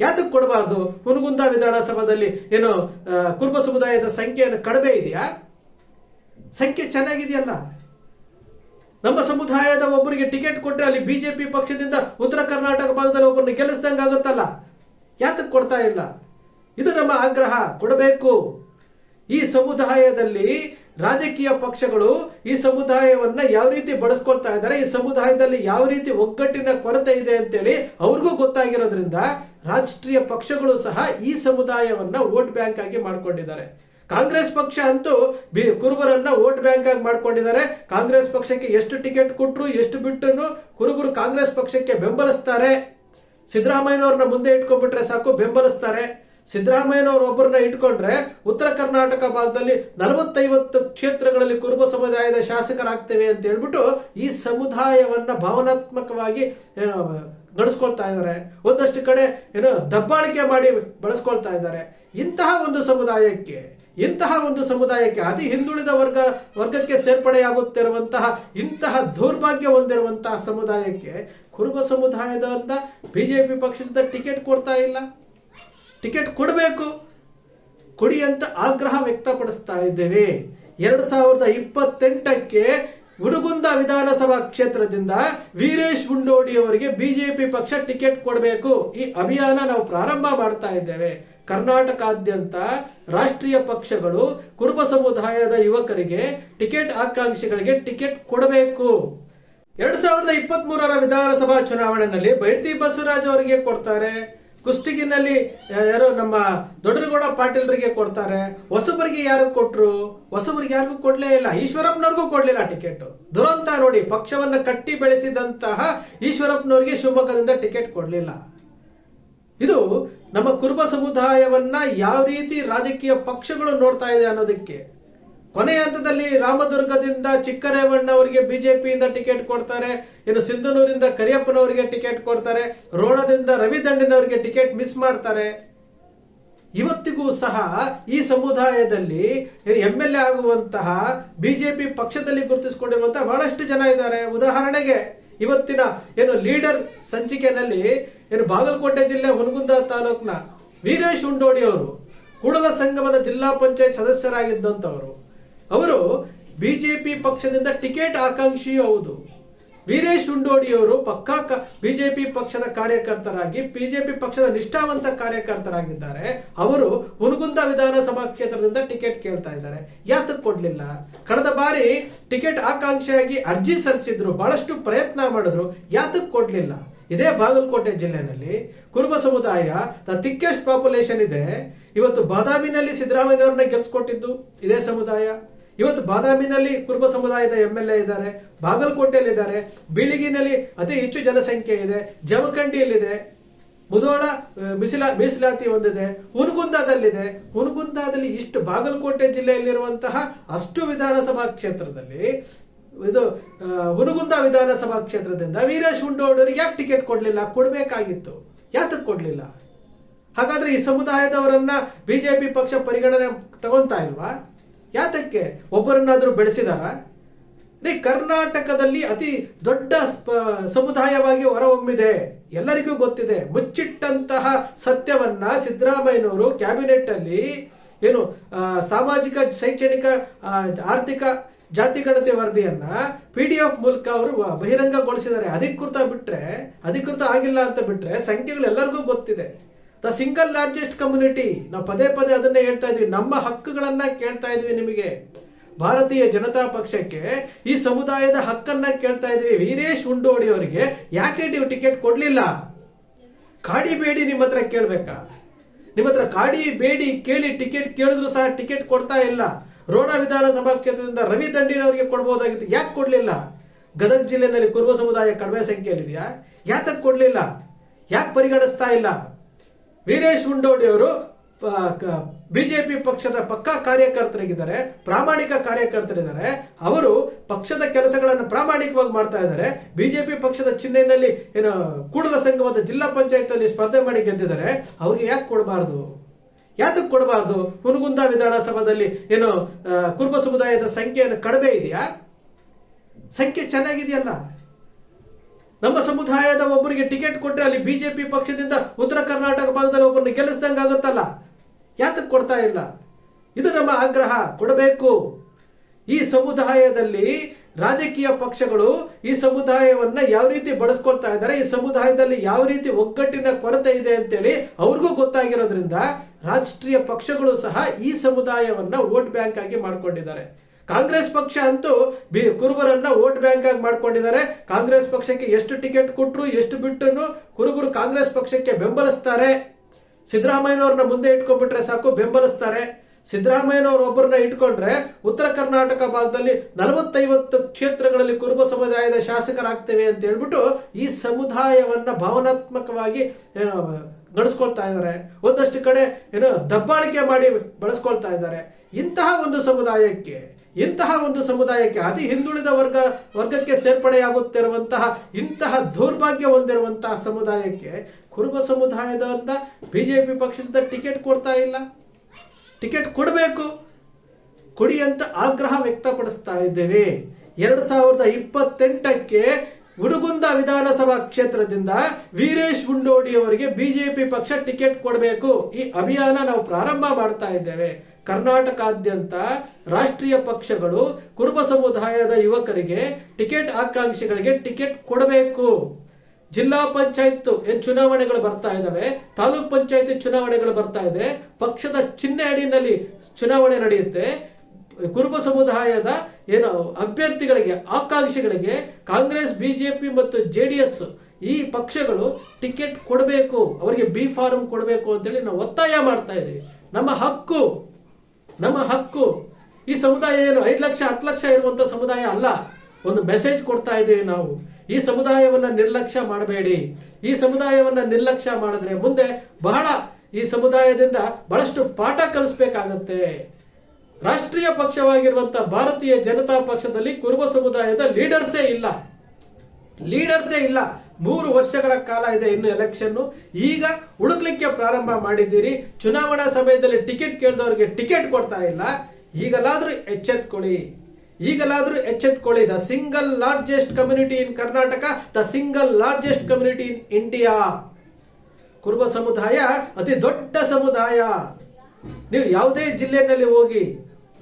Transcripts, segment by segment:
ಯಾತಕ್ಕೆ ಕೊಡಬಾರ್ದು? ಹುನಗುಂದ ವಿಧಾನಸಭಾದಲ್ಲಿ ಏನು ಕುರುಬ ಸಮುದಾಯದ ಸಂಖ್ಯೆಯನ್ನು ಕಡಿಮೆ ಇದೆಯಾ? ಸಂಖ್ಯೆ ಚೆನ್ನಾಗಿದೆಯಲ್ಲ? ನಮ್ಮ ಸಮುದಾಯದ ಒಬ್ಬರಿಗೆ ಟಿಕೆಟ್ ಕೊಟ್ಟರೆ ಅಲ್ಲಿ ಬಿಜೆಪಿ ಪಕ್ಷದಿಂದ ಉತ್ತರ ಕರ್ನಾಟಕ ಭಾಗದಲ್ಲಿ ಒಬ್ಬರನ್ನ ಗೆಲ್ಲಿಸ್ದಂಗೆ ಆಗುತ್ತಲ್ಲ? ಯಾತಕ್ಕೆ ಕೊಡ್ತಾ ಇಲ್ಲ? ಇದು ನಮ್ಮ ಆಗ್ರಹ. ಕೊಡಬೇಕು. ಈ ಸಮುದಾಯದಲ್ಲಿ ರಾಜಕೀಯ ಪಕ್ಷಗಳು ಈ ಸಮುದಾಯವನ್ನ ಯಾವ ರೀತಿ ಬಳಸ್ಕೊಳ್ತಾ ಇದ್ದಾರೆ, ಈ ಸಮುದಾಯದಲ್ಲಿ ಯಾವ ರೀತಿ ಒಗ್ಗಟ್ಟಿನ ಕೊರತೆ ಇದೆ ಅಂತೇಳಿ ಅವ್ರಿಗೂ ಗೊತ್ತಾಗಿರೋದ್ರಿಂದ ರಾಷ್ಟ್ರೀಯ ಪಕ್ಷಗಳು ಸಹ ಈ ಸಮುದಾಯವನ್ನ ವೋಟ್ ಬ್ಯಾಂಕ್ ಆಗಿ ಮಾಡಿಕೊಂಡಿದ್ದಾರೆ. ಕಾಂಗ್ರೆಸ್ ಪಕ್ಷ ಅಂತೂ ಬಿ ಕುರುಬರನ್ನ ವೋಟ್ ಬ್ಯಾಂಕ್ ಆಗಿ ಮಾಡ್ಕೊಂಡಿದ್ದಾರೆ. ಕಾಂಗ್ರೆಸ್ ಪಕ್ಷಕ್ಕೆ ಎಷ್ಟು ಟಿಕೆಟ್ ಕೊಟ್ಟರು ಎಷ್ಟು ಬಿಟ್ಟನು ಕುರುಬರು ಕಾಂಗ್ರೆಸ್ ಪಕ್ಷಕ್ಕೆ ಬೆಂಬಲಿಸ್ತಾರೆ. ಸಿದ್ದರಾಮಯ್ಯನವ್ರನ್ನ ಮುಂದೆ ಇಟ್ಕೊಂಡ್ಬಿಟ್ರೆ ಸಾಕು, ಬೆಂಬಲಿಸ್ತಾರೆ. ಸಿದ್ದರಾಮಯ್ಯನವ್ರ ಒಬ್ಬರನ್ನ ಇಟ್ಕೊಂಡ್ರೆ ಉತ್ತರ ಕರ್ನಾಟಕ ಭಾಗದಲ್ಲಿ ನಲವತ್ತೈವತ್ತು ಕ್ಷೇತ್ರಗಳಲ್ಲಿ ಕುರುಬ ಸಮುದಾಯದ ಶಾಸಕರಾಗ್ತೇವೆ ಅಂತ ಹೇಳ್ಬಿಟ್ಟು ಈ ಸಮುದಾಯವನ್ನ ಭಾವನಾತ್ಮಕವಾಗಿ ನಡೆಸ್ಕೊಳ್ತಾ ಇದ್ದಾರೆ. ಒಂದಷ್ಟು ಕಡೆ ಏನು ದಬ್ಬಾಳಿಕೆ ಮಾಡಿ ಬಳಸ್ಕೊಳ್ತಾ ಇದ್ದಾರೆ. ಇಂತಹ ಒಂದು ಸಮುದಾಯಕ್ಕೆ, ಇಂತಹ ಒಂದು ಸಮುದಾಯಕ್ಕೆ ಅತಿ ಹಿಂದುಳಿದ ವರ್ಗ, ವರ್ಗಕ್ಕೆ ಸೇರ್ಪಡೆಯಾಗುತ್ತಿರುವಂತಹ, ಇಂತಹ ದೌರ್ಭಾಗ್ಯ ಹೊಂದಿರುವಂತಹ ಸಮುದಾಯಕ್ಕೆ ಕುರುಬ ಸಮುದಾಯದವನ್ನ ಬಿಜೆಪಿ ಪಕ್ಷದಿಂದ ಟಿಕೆಟ್ ಕೊಡ್ತಾ ಇಲ್ಲ. ಟಿಕೆಟ್ ಕೊಡಬೇಕು. ಕೊಡಿ ಅಂತ ಆಗ್ರಹ ವ್ಯಕ್ತಪಡಿಸ್ತಾ ಇದ್ದೇವೆ. ಎರಡು ಸಾವಿರದ ಇಪ್ಪತ್ತೆಂಟಕ್ಕೆ ಹುಡುಗುಂದ ವಿಧಾನಸಭಾ ಕ್ಷೇತ್ರದಿಂದ ವೀರೇಶ್ ಉಂಡೋಡಿ ಅವರಿಗೆ ಬಿಜೆಪಿ ಪಕ್ಷ ಟಿಕೆಟ್ ಕೊಡಬೇಕು. ಈ ಅಭಿಯಾನ ನಾವು ಪ್ರಾರಂಭ ಮಾಡ್ತಾ ಇದ್ದೇವೆ. ಕರ್ನಾಟಕಾದ್ಯಂತ ರಾಷ್ಟ್ರೀಯ ಪಕ್ಷಗಳು, ಕುರುಬ ಸಮುದಾಯದ ಯುವಕರಿಗೆ ಟಿಕೆಟ್ ಆಕಾಂಕ್ಷಿಗಳಿಗೆ ಟಿಕೆಟ್ ಕೊಡಬೇಕು. ಎರಡ್ ಸಾವಿರದ ಇಪ್ಪತ್ತ್ ಮೂರರ ವಿಧಾನಸಭಾ ಚುನಾವಣೆಯಲ್ಲಿ ಬೈರ್ತಿ ಬಸವರಾಜ್ ಅವರಿಗೆ ಕೊಡ್ತಾರೆ. ಕುಷ್ಟಗಿನಲ್ಲಿ ಯಾರು ನಮ್ಮ ದೊಡ್ಡನಗೌಡ ಪಾಟೀಲ್ರಿಗೆ ಕೊಡ್ತಾರೆ. ಹೊಸಬರಿಗೆ ಯಾರು ಕೊಟ್ಟರು ಹೊಸಬರಿಗೆ ಯಾರಿಗೂ ಕೊಡಲೇ ಇಲ್ಲ. ಈಶ್ವರಪ್ಪನವ್ರಿಗೂ ಕೊಡಲಿಲ್ಲ ಟಿಕೆಟ್. ದುರಂತ ನೋಡಿ, ಪಕ್ಷವನ್ನು ಕಟ್ಟಿ ಬೆಳೆಸಿದಂತಹ ಈಶ್ವರಪ್ಪನವ್ರಿಗೆ ಶಿವಮೊಗ್ಗದಿಂದ ಟಿಕೆಟ್ ಕೊಡಲಿಲ್ಲ. ಇದು ನಮ್ಮ ಕುರುಬ ಸಮುದಾಯವನ್ನ ಯಾವ ರೀತಿ ರಾಜಕೀಯ ಪಕ್ಷಗಳು ನೋಡ್ತಾ ಇದೆ ಅನ್ನೋದಕ್ಕೆ ಕೊನೆಯ ಹಂತದಲ್ಲಿ ರಾಮದುರ್ಗದಿಂದ ಚಿಕ್ಕರೇವಣ್ಣ ಅವರಿಗೆ ಬಿಜೆಪಿಯಿಂದ ಟಿಕೆಟ್ ಕೊಡ್ತಾರೆ, ಇನ್ನು ಸಿಂಧನೂರಿಂದ ಕರಿಯಪ್ಪನವರಿಗೆ ಟಿಕೆಟ್ ಕೊಡ್ತಾರೆ, ರೋಣದಿಂದ ರವಿ ದಂಡಿನವರಿಗೆ ಟಿಕೆಟ್ ಮಿಸ್ ಮಾಡ್ತಾರೆ. ಇವತ್ತಿಗೂ ಸಹ ಈ ಸಮುದಾಯದಲ್ಲಿ ಎಂ ಎಲ್ ಎ ಆಗುವಂತಹ ಬಿಜೆಪಿ ಪಕ್ಷದಲ್ಲಿ ಗುರುತಿಸಿಕೊಂಡಿರುವಂತಹ ಬಹಳಷ್ಟು ಜನ ಇದ್ದಾರೆ. ಉದಾಹರಣೆಗೆ ಇವತ್ತಿನ ಏನು ಲೀಡರ್ ಸಂಚಿಕೆಯಲ್ಲಿ ಏನು ಬಾಗಲಕೋಟೆ ಜಿಲ್ಲೆ ಹುನಗುಂದ ತಾಲೂಕಿನ ವೀರೇಶ್ ಉಂಡೋಡಿ ಅವರು ಕೂಡಲ ಸಂಗಮದ ಜಿಲ್ಲಾ ಪಂಚಾಯತ್ ಸದಸ್ಯರಾಗಿದ್ದಂಥವರು ಅವರು ಬಿಜೆಪಿ ಪಕ್ಷದಿಂದ ಟಿಕೆಟ್ ಆಕಾಂಕ್ಷಿಯೂ ಹೌದು. ವೀರೇಶ್ ಉಂಡೋಡಿಯವರು ಪಕ್ಕಾ ಬಿಜೆಪಿ ಪಕ್ಷದ ಕಾರ್ಯಕರ್ತರಾಗಿ ಬಿಜೆಪಿ ಪಕ್ಷದ ನಿಷ್ಠಾವಂತ ಕಾರ್ಯಕರ್ತರಾಗಿದ್ದಾರೆ. ಅವರು ಹುನಗುಂದ ವಿಧಾನಸಭಾ ಕ್ಷೇತ್ರದಿಂದ ಟಿಕೆಟ್ ಕೇಳ್ತಾ ಇದ್ದಾರೆ. ಯಾತಕ್ಕೆ ಕೊಡ್ಲಿಲ್ಲ? ಕಳೆದ ಬಾರಿ ಟಿಕೆಟ್ ಆಕಾಂಕ್ಷಿಯಾಗಿ ಅರ್ಜಿ ಸಲ್ಲಿಸಿದ್ರು, ಬಹಳಷ್ಟು ಪ್ರಯತ್ನ ಮಾಡಿದ್ರು ಯಾತಕ್ಕೆ ಕೊಡ್ಲಿಲ್ಲ? ಇದೇ ಬಾಗಲಕೋಟೆ ಜಿಲ್ಲೆನಲ್ಲಿ ಕುರುಬ ಸಮುದಾಯ ದ ಥಿಕ್ಕೆಸ್ಟ್ ಪಾಪ್ಯುಲೇಷನ್ ಇದೆ. ಇವತ್ತು ಬಾದಾಮಿನಲ್ಲಿ ಸಿದ್ದರಾಮಯ್ಯವ್ರನ್ನ ಗೆಲ್ಸ್ಕೊಟ್ಟಿದ್ದು ಇದೇ ಸಮುದಾಯ. ಇವತ್ತು ಬಾದಾಮಿನಲ್ಲಿ ಕುರುಬ ಸಮುದಾಯದ ಎಂ ಎಲ್ ಎ ಇದ್ದಾರೆ ಬಾಗಲಕೋಟೆಯಲ್ಲಿ ಇದ್ದಾರೆ ಬೀಳಿಗಿನಲ್ಲಿ ಅತಿ ಹೆಚ್ಚು ಜನಸಂಖ್ಯೆ ಇದೆ, ಜಮಖಂಡಿಯಲ್ಲಿದೆ, ಮುದೋಳ ಮಿಸಿಲ, ಮೀಸಲಾತಿ ಹೊಂದಿದೆ, ಹುನಗುಂದದಲ್ಲಿದೆ. ಹುನಗುಂದದಲ್ಲಿ ಇಷ್ಟು ಬಾಗಲಕೋಟೆ ಜಿಲ್ಲೆಯಲ್ಲಿರುವಂತಹ ಅಷ್ಟು ವಿಧಾನಸಭಾ ಕ್ಷೇತ್ರದಲ್ಲಿ ಇದು ಹುನಗುಂದ ವಿಧಾನಸಭಾ ಕ್ಷೇತ್ರದಿಂದ ವೀರೇಶ್ ಹುಂಡೋಡರಿಗೆ ಯಾಕೆ ಟಿಕೆಟ್ ಕೊಡಲಿಲ್ಲ? ಕೊಡಬೇಕಾಗಿತ್ತು. ಯಾತಕ್ಕೆ ಕೊಡಲಿಲ್ಲ? ಹಾಗಾದ್ರೆ ಈ ಸಮುದಾಯದವರನ್ನ ಬಿಜೆಪಿ ಪಕ್ಷ ಪರಿಗಣನೆ ತಗೊಂತಾ ಇಲ್ವಾ? ಯಾತಕ್ಕೆ ಒಬ್ಬರನ್ನಾದರೂ ಬೆಳೆಸಿದಾರ? ರೀ ಕರ್ನಾಟಕದಲ್ಲಿ ಅತಿ ದೊಡ್ಡ ಸಮುದಾಯವಾಗಿ ಹೊರಹೊಮ್ಮಿದೆ. ಎಲ್ಲರಿಗೂ ಗೊತ್ತಿದೆ. ಮುಚ್ಚಿಟ್ಟಂತಹ ಸತ್ಯವನ್ನ ಸಿದ್ದರಾಮಯ್ಯನವರು ಕ್ಯಾಬಿನೆಟ್ ಅಲ್ಲಿ ಏನು ಸಾಮಾಜಿಕ, ಶೈಕ್ಷಣಿಕ ಆರ್ಥಿಕ ಜಾತಿಗಣತಿ ವರದಿಯನ್ನ ಪಿ ಡಿ ಎಫ್ ಮೂಲಕ ಅವರು ಬಹಿರಂಗಗೊಳಿಸಿದ್ದಾರೆ. ಅಧಿಕೃತ ಬಿಟ್ರೆ, ಅಧಿಕೃತ ಆಗಿಲ್ಲ ಅಂತ ಬಿಟ್ರೆ ಸಂಖ್ಯೆಗಳು ಎಲ್ಲರಿಗೂ ಗೊತ್ತಿದೆ. ದ ಸಿಂಗಲ್ ಲಾರ್ಜೆಸ್ಟ್ ಕಮ್ಯುನಿಟಿ ನಾವು ಪದೇ ಪದೇ ಅದನ್ನೇ ಹೇಳ್ತಾ ಇದ್ವಿ. ನಮ್ಮ ಹಕ್ಕುಗಳನ್ನ ಕೇಳ್ತಾ ಇದ್ವಿ ನಿಮಗೆ. ಭಾರತೀಯ ಜನತಾ ಪಕ್ಷಕ್ಕೆ ಈ ಸಮುದಾಯದ ಹಕ್ಕನ್ನ ಕೇಳ್ತಾ ಇದ್ವಿ. ವೀರೇಶ್ ಉಂಡೋಡಿ ಅವರಿಗೆ ಯಾಕೆ ನೀವು ಟಿಕೆಟ್ ಕೊಡ್ಲಿಲ್ಲ? ಕಾಡಿ ಬೇಡಿ ನಿಮ್ಮ ಹತ್ರ ಕೇಳ್ಬೇಕಾ? ನಿಮ್ಮ ಹತ್ರ ಕಾಡಿ ಬೇಡಿ ಕೇಳಿ ಟಿಕೆಟ್ ಕೇಳಿದ್ರು ಸಹ ಟಿಕೆಟ್ ಕೊಡ್ತಾ ಇಲ್ಲ. ರೋಣ ವಿಧಾನಸಭಾ ಕ್ಷೇತ್ರದಿಂದ ರವಿ ದಂಡಿನವರಿಗೆ ಕೊಡ್ಬೋದಾಗಿತ್ತು. ಯಾಕೆ ಕೊಡ್ಲಿಲ್ಲ? ಗದಗ ಜಿಲ್ಲೆಯಲ್ಲಿ ಕುರುಬ ಸಮುದಾಯ ಕಡಿಮೆ ಸಂಖ್ಯೆಯಲ್ಲಿದೆಯಾ? ಯಾತಕ್ಕೆ ಕೊಡ್ಲಿಲ್ಲ? ಯಾಕೆ ಪರಿಗಣಿಸ್ತಾ ಇಲ್ಲ? ವೀರೇಶ್ ಉಂಡೋಡಿ ಅವರು ಬಿಜೆಪಿ ಪಕ್ಷದ ಪಕ್ಕಾ ಕಾರ್ಯಕರ್ತರಾಗಿದ್ದಾರೆ, ಪ್ರಾಮಾಣಿಕ ಕಾರ್ಯಕರ್ತರಿದ್ದಾರೆ. ಅವರು ಪಕ್ಷದ ಕೆಲಸಗಳನ್ನು ಪ್ರಾಮಾಣಿಕವಾಗಿ ಮಾಡ್ತಾ ಇದ್ದಾರೆ. ಬಿಜೆಪಿ ಪಕ್ಷದ ಚಿಹ್ನೆಯಲ್ಲಿ ಏನು ಕೂಡಲ ಸಂಘವಾದ ಜಿಲ್ಲಾ ಪಂಚಾಯತ್ ಸ್ಪರ್ಧೆ ಮಾಡಿ ಗೆದ್ದಿದ್ದಾರೆ. ಅವ್ರಿಗೆ ಯಾಕೆ ಕೊಡಬಾರ್ದು? ಯಾತಕ್ಕೆ ಕೊಡಬಾರ್ದು? ಹುನಗುಂದ ವಿಧಾನಸಭಾದಲ್ಲಿ ಏನು ಕುರುಬ ಸಮುದಾಯದ ಸಂಖ್ಯೆಯನ್ನು ಕಡಿಮೆ ಇದೆಯಾ? ಸಂಖ್ಯೆ ಚೆನ್ನಾಗಿದೆಯಲ್ಲ? ನಮ್ಮ ಸಮುದಾಯದ ಒಬ್ಬರಿಗೆ ಟಿಕೆಟ್ ಕೊಟ್ಟರೆ ಅಲ್ಲಿ ಬಿಜೆಪಿ ಪಕ್ಷದಿಂದ ಉತ್ತರ ಕರ್ನಾಟಕ ಭಾಗದಲ್ಲಿ ಒಬ್ಬರನ್ನ ಗೆಲ್ಲಿಸ್ದಂಗೆ ಆಗುತ್ತಲ್ಲ? ಯಾತಕ್ಕೆ ಕೊಡ್ತಾ ಇಲ್ಲ? ಇದು ನಮ್ಮ ಆಗ್ರಹ. ಕೊಡಬೇಕು. ಈ ಸಮುದಾಯದಲ್ಲಿ ರಾಜಕೀಯ ಪಕ್ಷಗಳು ಈ ಸಮುದಾಯವನ್ನ ಯಾವ ರೀತಿ ಬಳಸ್ಕೊಳ್ತಾ ಇದ್ದಾರೆ, ಈ ಸಮುದಾಯದಲ್ಲಿ ಯಾವ ರೀತಿ ಒಗ್ಗಟ್ಟಿನ ಕೊರತೆ ಇದೆ ಅಂತೇಳಿ ಅವ್ರಿಗೂ ಗೊತ್ತಾಗಿರೋದ್ರಿಂದ ರಾಷ್ಟ್ರೀಯ ಪಕ್ಷಗಳು ಸಹ ಈ ಸಮುದಾಯವನ್ನ ವೋಟ್ ಬ್ಯಾಂಕ್ ಆಗಿ ಮಾಡ್ಕೊಂಡಿದ್ದಾರೆ. ಕಾಂಗ್ರೆಸ್ ಪಕ್ಷ ಅಂತೂ ಬಿ ಕುರುಬರನ್ನ ವೋಟ್ ಬ್ಯಾಂಕ್ ಆಗಿ ಮಾಡ್ಕೊಂಡಿದ್ದಾರೆ. ಕಾಂಗ್ರೆಸ್ ಪಕ್ಷಕ್ಕೆ ಎಷ್ಟು ಟಿಕೆಟ್ ಕೊಟ್ಟರು ಎಷ್ಟು ಬಿಟ್ಟನು ಕುರುಬರು ಕಾಂಗ್ರೆಸ್ ಪಕ್ಷಕ್ಕೆ ಬೆಂಬಲಿಸ್ತಾರೆ. ಸಿದ್ದರಾಮಯ್ಯನವ್ರನ್ನ ಮುಂದೆ ಇಟ್ಕೊಂಡ್ಬಿಟ್ರೆ ಸಾಕು, ಬೆಂಬಲಿಸ್ತಾರೆ. ಸಿದ್ದರಾಮಯ್ಯನವರು ಒಬ್ಬರನ್ನ ಇಟ್ಕೊಂಡ್ರೆ ಉತ್ತರ ಕರ್ನಾಟಕ ಭಾಗದಲ್ಲಿ ನಲವತ್ತೈವತ್ತು ಕ್ಷೇತ್ರಗಳಲ್ಲಿ ಕುರುಬ ಸಮುದಾಯದ ಶಾಸಕರಾಗ್ತೇವೆ ಅಂತ ಹೇಳ್ಬಿಟ್ಟು ಈ ಸಮುದಾಯವನ್ನ ಭಾವನಾತ್ಮಕವಾಗಿ ನಡೆಸ್ಕೊಳ್ತಾ ಇದ್ದಾರೆ. ಒಂದಷ್ಟು ಕಡೆ, ಏನು, ದಬ್ಬಾಳಿಕೆ ಮಾಡಿ ಬಳಸ್ಕೊಳ್ತಾ ಇದ್ದಾರೆ. ಇಂತಹ ಒಂದು ಸಮುದಾಯಕ್ಕೆ ಇಂತಹ ಒಂದು ಸಮುದಾಯಕ್ಕೆ ಅತಿ ಹಿಂದುಳಿದ ವರ್ಗ, ವರ್ಗಕ್ಕೆ ಸೇರ್ಪಡೆಯಾಗುತ್ತಿರುವಂತಹ, ಇಂತಹ ದೌರ್ಭಾಗ್ಯ ಹೊಂದಿರುವಂತಹ ಸಮುದಾಯಕ್ಕೆ ಕುರುಬ ಸಮುದಾಯದಿಂದ ಬಿಜೆಪಿ ಪಕ್ಷದಿಂದ ಟಿಕೆಟ್ ಕೊಡ್ತಾ ಇಲ್ಲ. ಟಿಕೆಟ್ ಕೊಡಬೇಕು. ಕೊಡಿ ಅಂತ ಆಗ್ರಹ ವ್ಯಕ್ತಪಡಿಸ್ತಾ ಇದ್ದೇವೆ. ಎರಡು ಸಾವಿರದ ಇಪ್ಪತ್ತೆಂಟಕ್ಕೆ ಹುಡುಗುಂದ ವಿಧಾನಸಭಾ ಕ್ಷೇತ್ರದಿಂದ ವೀರೇಶ್ ಗುಂಡೋಡಿ ಅವರಿಗೆ ಬಿಜೆಪಿ ಪಕ್ಷ ಟಿಕೆಟ್ ಕೊಡಬೇಕು. ಈ ಅಭಿಯಾನ ನಾವು ಪ್ರಾರಂಭ ಮಾಡ್ತಾ ಇದ್ದೇವೆ. ಕರ್ನಾಟಕಾದ್ಯಂತ ರಾಷ್ಟ್ರೀಯ ಪಕ್ಷಗಳು, ಕುರುಬ ಸಮುದಾಯದ ಯುವಕರಿಗೆ ಟಿಕೆಟ್ ಆಕಾಂಕ್ಷಿಗಳಿಗೆ ಟಿಕೆಟ್ ಕೊಡಬೇಕು. ಜಿಲ್ಲಾ ಪಂಚಾಯತ್ ಚುನಾವಣೆಗಳು ಬರ್ತಾ ಇದ್ದಾವೆ. ತಾಲೂಕ್ ಪಂಚಾಯತಿ ಚುನಾವಣೆಗಳು ಬರ್ತಾ ಇದೆ. ಪಕ್ಷದ ಚಿಹ್ನೆ ಅಡಿನಲ್ಲಿ ಚುನಾವಣೆ ನಡೆಯುತ್ತೆ. ಕುರುಬ ಸಮುದಾಯದ ಏನು ಅಭ್ಯರ್ಥಿಗಳಿಗೆ, ಆಕಾಂಕ್ಷಿಗಳಿಗೆ ಕಾಂಗ್ರೆಸ್, ಬಿಜೆಪಿ ಮತ್ತು ಜೆ ಡಿ ಎಸ್ ಈ ಪಕ್ಷಗಳು ಟಿಕೆಟ್ ಕೊಡಬೇಕು, ಅವರಿಗೆ ಬಿ ಫಾರಂ ಕೊಡಬೇಕು ಅಂತೇಳಿ ನಾವು ಒತ್ತಾಯ ಮಾಡ್ತಾ ಇದ್ದೀವಿ. ನಮ್ಮ ಹಕ್ಕು ನಮ್ಮ ಹಕ್ಕು. ಈ ಸಮುದಾಯ ಏನು ಐದು ಲಕ್ಷ, ಹತ್ತು ಲಕ್ಷ ಇರುವಂತ ಸಮುದಾಯ ಅಲ್ಲ. ಒಂದು ಮೆಸೇಜ್ ಕೊಡ್ತಾ ಇದ್ದೀವಿ ನಾವು. ಈ ಸಮುದಾಯವನ್ನ ನಿರ್ಲಕ್ಷ್ಯ ಮಾಡಬೇಡಿ. ಈ ಸಮುದಾಯವನ್ನ ನಿರ್ಲಕ್ಷ್ಯ ಮಾಡಿದ್ರೆ ಮುಂದೆ ಬಹಳ ಈ ಸಮುದಾಯದಿಂದ ಬಹಳಷ್ಟು ಪಾಠ ಕಲಿಸ್ಬೇಕಾಗತ್ತೆ. ರಾಷ್ಟ್ರೀಯ ಪಕ್ಷವಾಗಿರುವಂತಹ ಭಾರತೀಯ ಜನತಾ ಪಕ್ಷದಲ್ಲಿ ಕುರುಬ ಸಮುದಾಯದ ಲೀಡರ್ಸೇ ಇಲ್ಲ. ಲೀಡರ್ಸೇ ಇಲ್ಲ. ಮೂರು ವರ್ಷಗಳ ಕಾಲ ಇದೆ ಇನ್ನು ಎಲೆಕ್ಷನ್ ಈಗ ಹುಡುಕ್ಲಿಕ್ಕೆ ಪ್ರಾರಂಭ ಮಾಡಿದ್ದೀರಿ. ಚುನಾವಣಾ ಸಮಯದಲ್ಲಿ ಟಿಕೆಟ್ ಕೇಳಿದವರಿಗೆ ಟಿಕೆಟ್ ಕೊಡ್ತಾ ಇಲ್ಲ. ಈಗಲಾದರೂ ಎಚ್ಚೆತ್ಕೊಳ್ಳಿ. ಈಗಲಾದರೂ ಎಚ್ಚೆತ್ಕೊಳ್ಳಿ. The single largest community in Karnataka, the single largest community in India. Kuruba ಸಮುದಾಯ ಅತಿ ದೊಡ್ಡ ಸಮುದಾಯ. ನೀವು ಯಾವುದೇ ಜಿಲ್ಲೆಯಲ್ಲಿ ಹೋಗಿ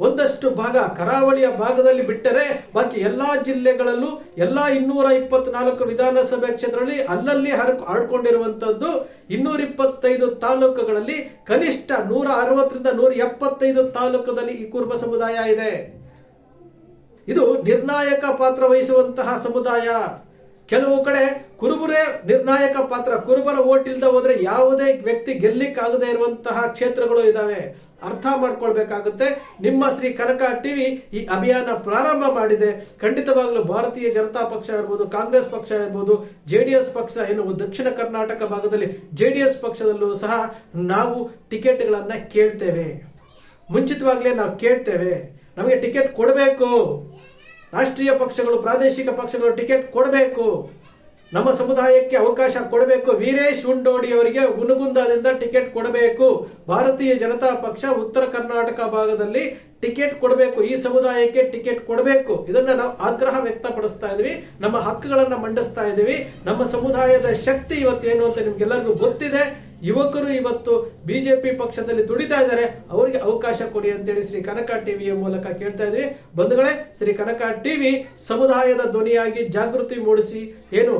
ಒಂದಷ್ಟು ಭಾಗ ಕರಾವಳಿಯ ಭಾಗದಲ್ಲಿ ಬಿಟ್ಟರೆ ಬಾಕಿ ಎಲ್ಲಾ ಜಿಲ್ಲೆಗಳಲ್ಲೂ ಎಲ್ಲಾ ಇನ್ನೂರ ಇಪ್ಪತ್ನಾಲ್ಕು ವಿಧಾನಸಭೆ ಕ್ಷೇತ್ರದಲ್ಲಿ ಅಲ್ಲಲ್ಲಿ ಹರ ಹರಡ್ಕೊಂಡಿರುವಂತದ್ದು ಇನ್ನೂರ ಇಪ್ಪತ್ತೈದು ತಾಲೂಕುಗಳಲ್ಲಿ ಕನಿಷ್ಠ ನೂರ ಅರವತ್ತರಿಂದ ನೂರ ಎಪ್ಪತ್ತೈದು ತಾಲೂಕದಲ್ಲಿ ಈ ಕುರುಬ ಸಮುದಾಯ ಇದೆ. ಇದು ನಿರ್ಣಾಯಕ ಪಾತ್ರ ವಹಿಸುವಂತಹ ಸಮುದಾಯ. ಕೆಲವು ಕಡೆ ಕುರುಬರೇ ನಿರ್ಣಾಯಕ ಪಾತ್ರ. ಕುರುಬರ ಓಟ್ ಇಲ್ದ ಹೋದ್ರೆ ಯಾವುದೇ ವ್ಯಕ್ತಿ ಗೆಲ್ಲಿಕ್ಕಾಗದೇ ಇರುವಂತಹ ಕ್ಷೇತ್ರಗಳು ಇದಾವೆ. ಅರ್ಥ ಮಾಡ್ಕೊಳ್ಬೇಕಾಗುತ್ತೆ. ನಿಮ್ಮ ಶ್ರೀ ಕನಕ ಟಿವಿ ಈ ಅಭಿಯಾನ ಪ್ರಾರಂಭ ಮಾಡಿದೆ. ಖಂಡಿತವಾಗಲೂ ಭಾರತೀಯ ಜನತಾ ಪಕ್ಷ ಇರ್ಬೋದು, ಕಾಂಗ್ರೆಸ್ ಪಕ್ಷ ಇರ್ಬೋದು, ಜೆ ಡಿ ಎಸ್ ಪಕ್ಷ ಏನು ದಕ್ಷಿಣ ಕರ್ನಾಟಕ ಭಾಗದಲ್ಲಿ ಜೆ ಡಿ ಎಸ್ ಪಕ್ಷದಲ್ಲೂ ಸಹ ನಾವು ಟಿಕೆಟ್ಗಳನ್ನು ಕೇಳ್ತೇವೆ. ಮುಂಚಿತವಾಗ್ಲೇ ನಾವು ಕೇಳ್ತೇವೆ. ನಮಗೆ ಟಿಕೆಟ್ ಕೊಡಬೇಕು. ರಾಷ್ಟ್ರೀಯ ಪಕ್ಷಗಳು, ಪ್ರಾದೇಶಿಕ ಪಕ್ಷಗಳು ಟಿಕೆಟ್ ಕೊಡಬೇಕು. ನಮ್ಮ ಸಮುದಾಯಕ್ಕೆ ಅವಕಾಶ ಕೊಡಬೇಕು. ವೀರೇಶ್ ಉಂಡೋಡಿ ಅವರಿಗೆ ಹುನಗುಂದದಿಂದ ಟಿಕೆಟ್ ಕೊಡಬೇಕು. ಭಾರತೀಯ ಜನತಾ ಪಕ್ಷ ಉತ್ತರ ಕರ್ನಾಟಕ ಭಾಗದಲ್ಲಿ ಟಿಕೆಟ್ ಕೊಡಬೇಕು. ಈ ಸಮುದಾಯಕ್ಕೆ ಟಿಕೆಟ್ ಕೊಡಬೇಕು. ಇದನ್ನ ನಾವು ಆಗ್ರಹ ವ್ಯಕ್ತಪಡಿಸ್ತಾ ಇದೀವಿ. ನಮ್ಮ ಹಕ್ಕುಗಳನ್ನ ಮಂಡಿಸ್ತಾ ಇದೀವಿ. ನಮ್ಮ ಸಮುದಾಯದ ಶಕ್ತಿ ಇವತ್ತೇನು ಅಂತ ನಿಮ್ಗೆಲ್ಲರಿಗೂ ಗೊತ್ತಿದೆ. ಯುವಕರು ಇವತ್ತು ಬಿಜೆಪಿ ಪಕ್ಷದಲ್ಲಿ ದುಡಿತಾ ಇದ್ದಾರೆ. ಅವರಿಗೆ ಅವಕಾಶ ಕೊಡಿ ಅಂತೇಳಿ ಶ್ರೀ ಕನಕ ಟಿವಿಯ ಮೂಲಕ ಕೇಳ್ತಾ ಇದ್ವಿ. ಬಂಧುಗಳೇ, ಶ್ರೀ ಕನಕ ಟಿವಿ ಸಮುದಾಯದ ಧ್ವನಿಯಾಗಿ ಜಾಗೃತಿ ಮೂಡಿಸಿ, ಏನು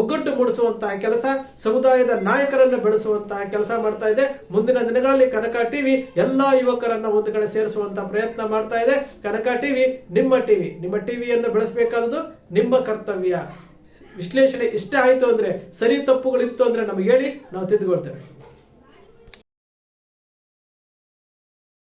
ಒಗ್ಗಟ್ಟು ಮೂಡಿಸುವಂತಹ ಕೆಲಸ, ಸಮುದಾಯದ ನಾಯಕರನ್ನು ಬೆಳೆಸುವಂತಹ ಕೆಲಸ ಮಾಡ್ತಾ ಇದೆ. ಮುಂದಿನ ದಿನಗಳಲ್ಲಿ ಕನಕ ಟಿವಿ ಎಲ್ಲಾ ಯುವಕರನ್ನ ಒಂದು ಕಡೆ ಸೇರಿಸುವಂತಹ ಪ್ರಯತ್ನ ಮಾಡ್ತಾ ಇದೆ. ಕನಕ ಟಿವಿ, ನಿಮ್ಮ ಟಿವಿ, ನಿಮ್ಮ ಟಿವಿಯನ್ನು ಬೆಳೆಸಬೇಕಾದದ್ದು ನಿಮ್ಮ ಕರ್ತವ್ಯ. ವಿಶ್ಲೇಷಣೆ ಇಷ್ಟ ಆಯಿತು ಅಂದ್ರೆ ಸರಿ ತಪ್ಪುಗಳಿತ್ತು ಅಂದ್ರೆ ನಮಗೆ ಹೇಳಿ ನಾವು ತಿದ್ದುಕೊಳ್ತೇವೆ.